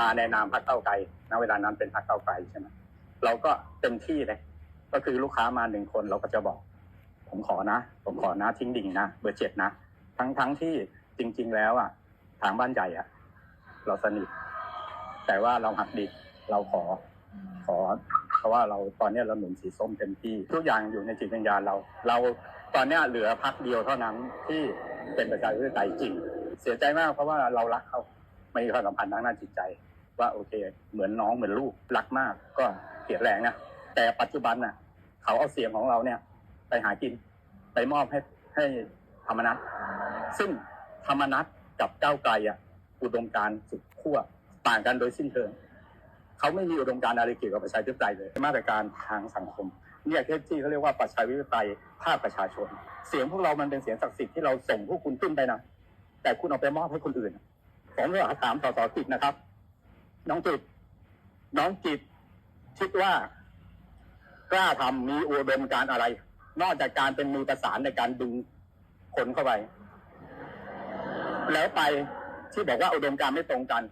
มาในนามพรรคเก้าไกลณเวลานั้นเป็นพรรคเก้าไกลใช่ไหมเราก็เต็มที่เลย ก็คือลูกค้ามาหนึ่งคนเราก็จะบอก ผมขอนะ ผมขอนะทิ้งดิ่งนะเบอร์เจ็ดนะ ทั้งทั้งที่จริง ๆ แล้วอะทางบ้านใหญ่อะ เราสนิท แต่ว่าเราหักดิบเราขอขอ เพราะว่าเราตอนนี้เราหนุนสีส้มเต็มที่ ทุกอย่างอยู่ในจิตวิญญาณเรา เราตอนนี้เหลือพักเดียวเท่านั้นที่เป็นประชาธิปไตยจริง เสียใจมากเพราะว่าเรารักเขา ม่มีความสัมพันธ์ทางด้านจิตใจ ว่าโอเค เหมือนน้องเหมือนลูกรักมากก็เสียแรงนะแต่ปัจจุบันน่ะ เขาเอาเสียงของเราเนี่ย ไปหากินไปมอบให้ให้ธรรมนัตซึ่งธรรมนัตกับก้าวไกลอะอุดมการสุดขั้วต่างกันโดยสิ้นเชิงเขาไม่มีอุดมการอะไรเกี่ยวกับประชาธิปไตยเลยมาตรการทางสังคมเนี่ยที่เขาเรียกว่าประชาธิปไตยภาคประชาชน เสียงพวกเรามันเป็นเสียงศักดิ์สิทธิ์ที่เราส่งพวกคุณขึ้นไปนะแต่คุณเอาไปมอบให้คนอื่น ผมอยากถามสสจิตนะครับ น้องจิต น้องจิต คิดว่ากล้าทำมีอุดมการอะไร นอกจากการเป็นมือประสานในการดึงคนเข้าไปแล้วไปที่บอกว่าอุดมการไม่ตรงกัน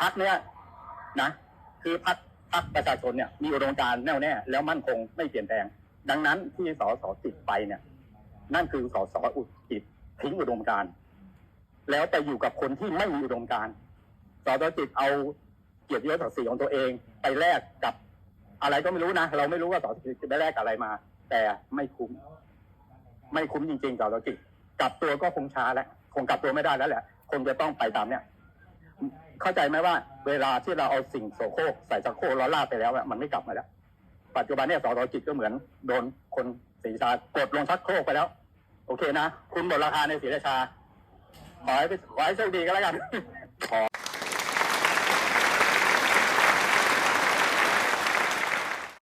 พักเนี้ยนะ คือพักพักประชาชนเนี่ย มีอุดมการแน่วแน่แล้วมั่นคงไม่เปลี่ยนแปลง ดังนั้นที่สสจิตไปเนี่ย นั่นคือสสอุจิตทิ้งอุดมการ แล้วไปอยู่กับคนที่ไม่มีอุดมการณ์สสจิตเอาเกียรติยศศักดิ์ศรีของตัวเอง ไปแลกกับอะไรก็ไม่รู้นะ เราไม่รู้ว่าสอสจิตจะไปแลกกับอะไรมา แต่ไม่คุ้ม ไม่คุ้มจริงๆสอสจิตกลับตัวก็คงช้าแล้วคงกลับตัวไม่ได้แล้วแหละคงจะต้องไปตามเนี่ยเข้าใจไหมว่า เวลาที่เราเอาสิ่งโสโครกใส่ชักโครกแล้วลากไปแล้วมันไม่กลับมาแล้ว ปัจจุบันเนี่ยสอสจิตก็เหมือนโดนคนศรีราชากดลงชักโครกไปแล้ว โอเคนะ คุณหมดราคาในศรีราชา ขอให้ไปขอให้โชคดีก็แล้วกัน